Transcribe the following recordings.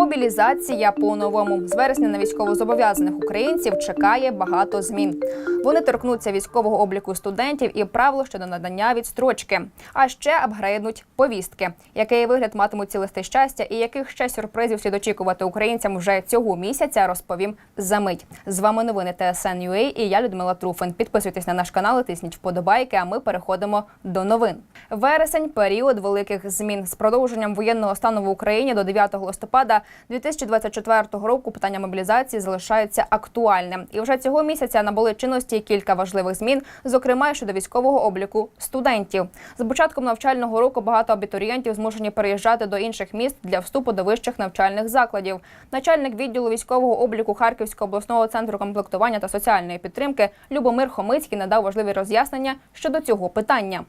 Мобілізація по-новому з вересня на військовозобов'язаних українців чекає багато змін. Вони торкнуться військового обліку студентів і правил щодо надання відстрочки. А ще апгрейднуть повістки, який вигляд матимуть ці листи щастя, і яких ще сюрпризів слід очікувати українцям вже цього місяця. Розповім за мить. З вами новини TSN.ua і я Людмила Труфин. Підписуйтесь на наш канал, тисніть вподобайки. А ми переходимо до новин. Вересень період великих змін з продовженням воєнного стану в Україні до 9 листопада 2024 року. Питання мобілізації залишається актуальним. І вже цього місяця набули чинності кілька важливих змін, зокрема щодо військового обліку студентів. З початком навчального року багато абітурієнтів змушені переїжджати до інших міст для вступу до вищих навчальних закладів. Начальник відділу військового обліку Харківського обласного центру комплектування та соціальної підтримки Любомир Хомицький надав важливі роз'яснення щодо цього питання.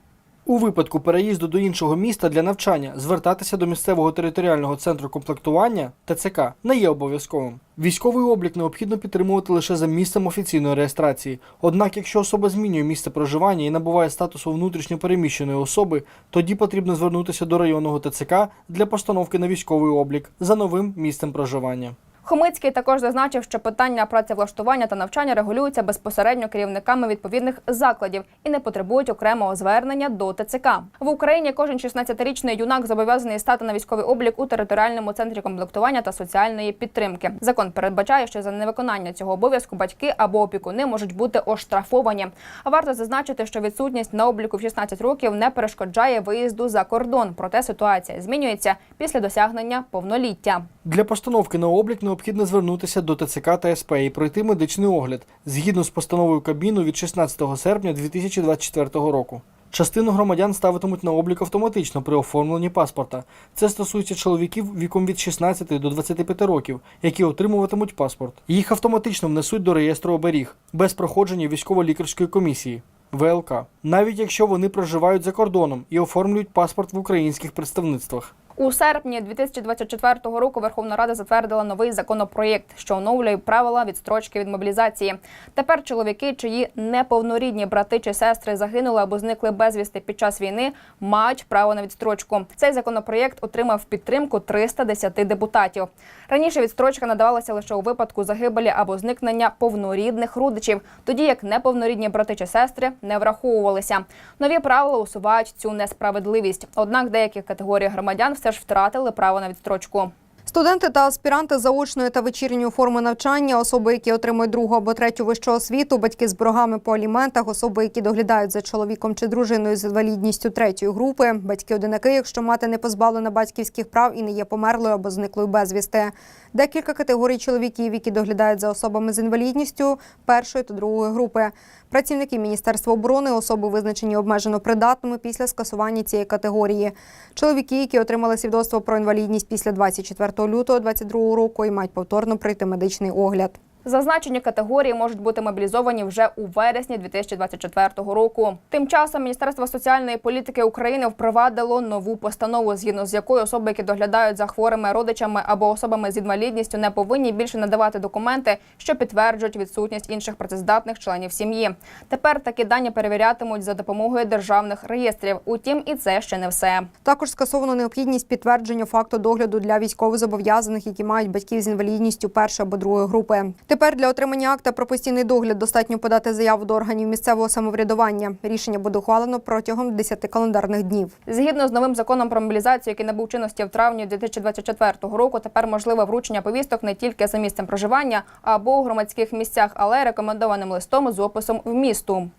У випадку переїзду до іншого міста для навчання звертатися до місцевого територіального центру комплектування ТЦК не є обов'язковим. Військовий облік необхідно підтримувати лише за місцем офіційної реєстрації. Однак, якщо особа змінює місце проживання і набуває статусу внутрішньо переміщеної особи, тоді потрібно звернутися до районного ТЦК для постановки на військовий облік за новим місцем проживання. Хомицький також зазначив, що питання працевлаштування та навчання регулюються безпосередньо керівниками відповідних закладів і не потребують окремого звернення до ТЦК. В Україні кожен 16-річний юнак зобов'язаний стати на військовий облік у територіальному центрі комплектування та соціальної підтримки. Закон передбачає, що за невиконання цього обов'язку батьки або опікуни можуть бути оштрафовані. А варто зазначити, що відсутність на обліку в 16 років не перешкоджає виїзду за кордон. Проте ситуація змінюється після досягнення повноліття. Для постановки на облік необхідно звернутися до ТЦК та СП і пройти медичний огляд згідно з постановою Кабміну від 16 серпня 2024 року. Частину громадян ставитимуть на облік автоматично при оформленні паспорта. Це стосується чоловіків віком від 16 до 25 років, які отримуватимуть паспорт. Їх автоматично внесуть до реєстру оберіг без проходження військово-лікарської комісії. ВЛК, навіть якщо вони проживають за кордоном і оформлюють паспорт в українських представництвах. У серпні 2024 року Верховна Рада затвердила новий законопроєкт, що оновлює правила відстрочки від мобілізації. Тепер чоловіки, чиї неповнорідні брати чи сестри загинули або зникли безвісти під час війни, мають право на відстрочку. Цей законопроєкт отримав підтримку 310 депутатів. Раніше відстрочка надавалася лише у випадку загибелі або зникнення повнорідних родичів, тоді як неповнорідні брати чи сестри не враховувалися. Нові правила усувають цю несправедливість. Однак деякі категорії громадян все ж втратили право на відстрочку. Студенти та аспіранти заочної та вечірньої форми навчання, особи, які отримують другу або третю вищу освіту, батьки з боргами по аліментах, особи, які доглядають за чоловіком чи дружиною з інвалідністю третьої групи, батьки-одинаки, якщо мати не позбавлена батьківських прав і не є померлою або зниклою безвісти. Декілька категорій чоловіків, які доглядають за особами з інвалідністю першої та другої групи. Працівники Міністерства оборони, особи визначені обмежено придатними після скасування цієї категорії. Чоловіки, які отримали свідоцтво про інвалідність після 24 лютого 2022 року і мають повторно пройти медичний огляд. Зазначені категорії можуть бути мобілізовані вже у вересні 2024 року. Тим часом Міністерство соціальної політики України впровадило нову постанову, згідно з якою особи, які доглядають за хворими родичами або особами з інвалідністю, не повинні більше надавати документи, що підтверджують відсутність інших працездатних членів сім'ї. Тепер такі дані перевірятимуть за допомогою державних реєстрів. Утім, і це ще не все. Також скасовано необхідність підтвердження факту догляду для військовозобов'язаних, які мають батьків з інвалідністю першої або другої групи. Тепер для отримання акта про постійний догляд достатньо подати заяву до органів місцевого самоврядування. Рішення буде ухвалено протягом 10 календарних днів. Згідно з новим законом про мобілізацію, який набув чинності в травні 2024 року, тепер можливе вручення повісток не тільки за місцем проживання або у громадських місцях, але й рекомендованим листом з описом в місту.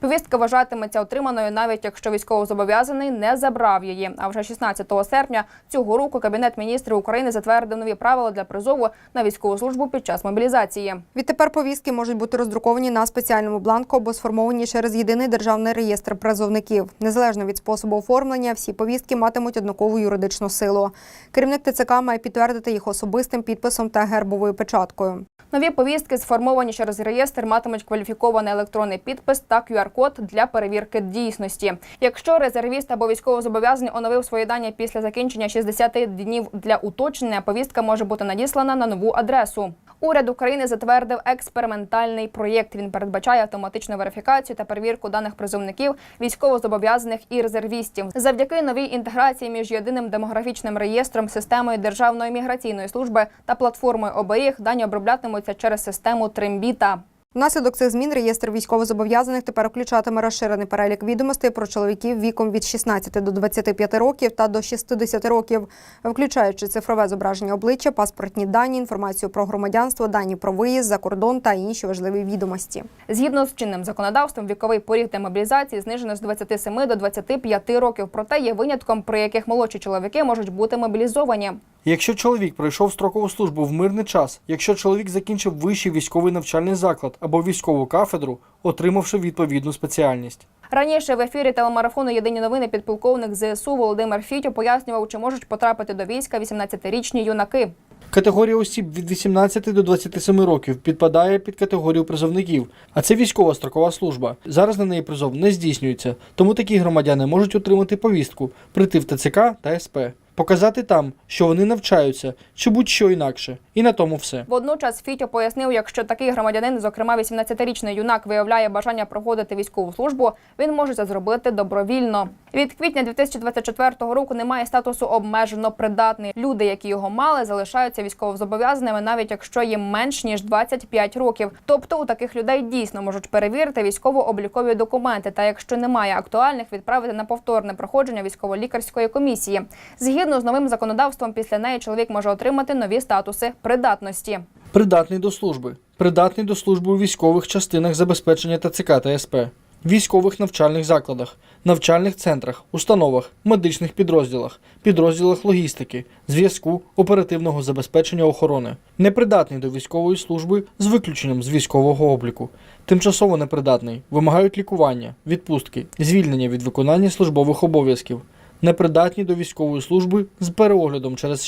Повістка вважатиметься отриманою, навіть якщо військовозобов'язаний не забрав її. А вже 16 серпня цього року Кабінет міністрів України затвердив нові правила для призову на військову службу під час мобілізації. Відтепер повістки можуть бути роздруковані на спеціальному бланку або сформовані через єдиний державний реєстр призовників. Незалежно від способу оформлення, всі повістки матимуть однакову юридичну силу. Керівник ТЦК має підтвердити їх особистим підписом та гербовою печаткою. Нові повістки, сформовані через реєстр, матимуть кваліфікований електронний підпис та QR-код для перевірки дійсності. Якщо резервіст або військовозобов'язаний оновив свої дані після закінчення 60 днів для уточнення, повістка може бути надіслана на нову адресу. Уряд України затвердив експериментальний проєкт. Він передбачає автоматичну верифікацію та перевірку даних призовників, військовозобов'язаних і резервістів. Завдяки новій інтеграції між єдиним демографічним реєстром, системою Державної міграційної служби та платформою обеїх дані оброблятимуться через систему Трембіта. Внаслідок цих змін реєстр військовозобов'язаних тепер включатиме розширений перелік відомостей про чоловіків віком від 16 до 25 років та до 60 років, включаючи цифрове зображення обличчя, паспортні дані, інформацію про громадянство, дані про виїзд за кордон та інші важливі відомості. Згідно з чинним законодавством, віковий поріг для мобілізації знижено з 27 до 25 років. Проте є винятком, при яких молодші чоловіки можуть бути мобілізовані. Якщо чоловік пройшов строкову службу в мирний час, якщо чоловік закінчив вищий військовий навчальний заклад або військову кафедру, отримавши відповідну спеціальність. Раніше в ефірі телемарафону Єдині новини підполковник ЗСУ Володимир Фітьо пояснював, чи можуть потрапити до війська 18-річні юнаки. Категорія осіб від 18 до 27 років підпадає під категорію призовників, а це військова строкова служба. Зараз на неї призов не здійснюється, тому такі громадяни можуть отримати повістку, прийти в ТЦК та СП, показати там, що вони навчаються, чи будь-що інакше. І на тому все. Водночас Фітьо пояснив, якщо такий громадянин, зокрема 18-річний юнак, виявляє бажання проходити військову службу, він може це зробити добровільно. Від квітня 2024 року немає статусу обмежено придатний. Люди, які його мали, залишаються військовозобов'язаними, навіть якщо їм менш ніж 25 років. Тобто у таких людей дійсно можуть перевірити військово-облікові документи, та якщо немає актуальних, відправити на повторне проходження військово-лікарської комісії. Згідно з новим законодавством, після неї чоловік може отримати нові статуси придатності. Придатний до служби. Придатний до служби у військових частинах забезпечення ТЦК та СП, військових навчальних закладах, навчальних центрах, установах, медичних підрозділах, підрозділах логістики, зв'язку, оперативного забезпечення охорони. Непридатний до військової служби з виключенням з військового обліку. Тимчасово непридатний. Вимагають лікування, відпустки, звільнення від виконання службових обов'язків. Непридатні до військової служби з переоглядом через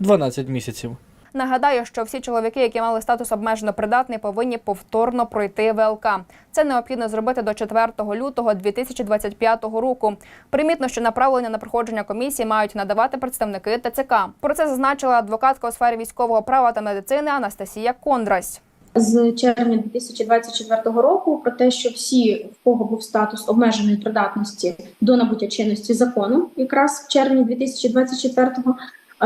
6-12 місяців. Нагадаю, що всі чоловіки, які мали статус обмежено придатний, повинні повторно пройти ВЛК. Це необхідно зробити до 4 лютого 2025 року. Примітно, що направлення на проходження комісії мають надавати представники ТЦК. Про це зазначила адвокатка у сфері військового права та медицини Анастасія Кондрась. з червня 2024 року про те, що всі, в кого був статус обмеженої придатності до набуття чинності закону, якраз в червні 2024-го, е,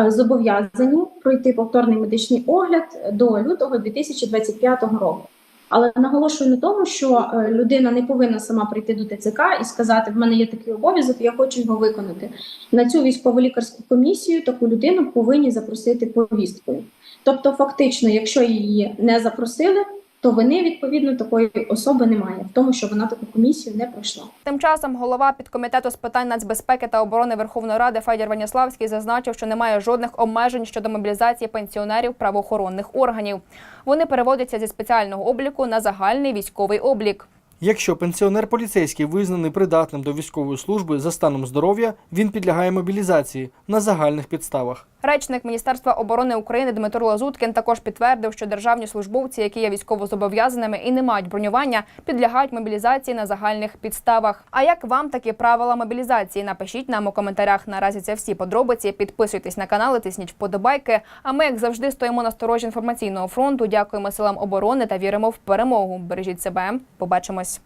зобов'язані пройти повторний медичний огляд до лютого 2025 року. Але наголошую на тому, що е, людина не повинна сама прийти до ТЦК і сказати: в мене є такий обов'язок, я хочу його виконати. На цю військово-лікарську комісію таку людину повинні запросити повісткою. Тобто, фактично, якщо її не запросили, то вини відповідно такої особи немає в тому, що вона таку комісію не пройшла. Тим часом голова підкомітету з питань нацбезпеки та оборони Верховної Ради Федір Ваніславський зазначив, що немає жодних обмежень щодо мобілізації пенсіонерів правоохоронних органів. Вони переводяться зі спеціального обліку на загальний військовий облік. Якщо пенсіонер поліцейський визнаний придатним до військової служби за станом здоров'я, він підлягає мобілізації на загальних підставах. Речник Міністерства оборони України Дмитро Лазуткін також підтвердив, що державні службовці, які є військовозобов'язаними і не мають бронювання, підлягають мобілізації на загальних підставах. А як вам такі правила мобілізації? Напишіть нам у коментарях. Наразі це всі подробиці. Підписуйтесь на канал, тисніть вподобайки. А ми, як завжди, стоїмо на сторожі інформаційного фронту. Дякуємо силам оборони та віримо в перемогу. Бережіть себе. Побачимось.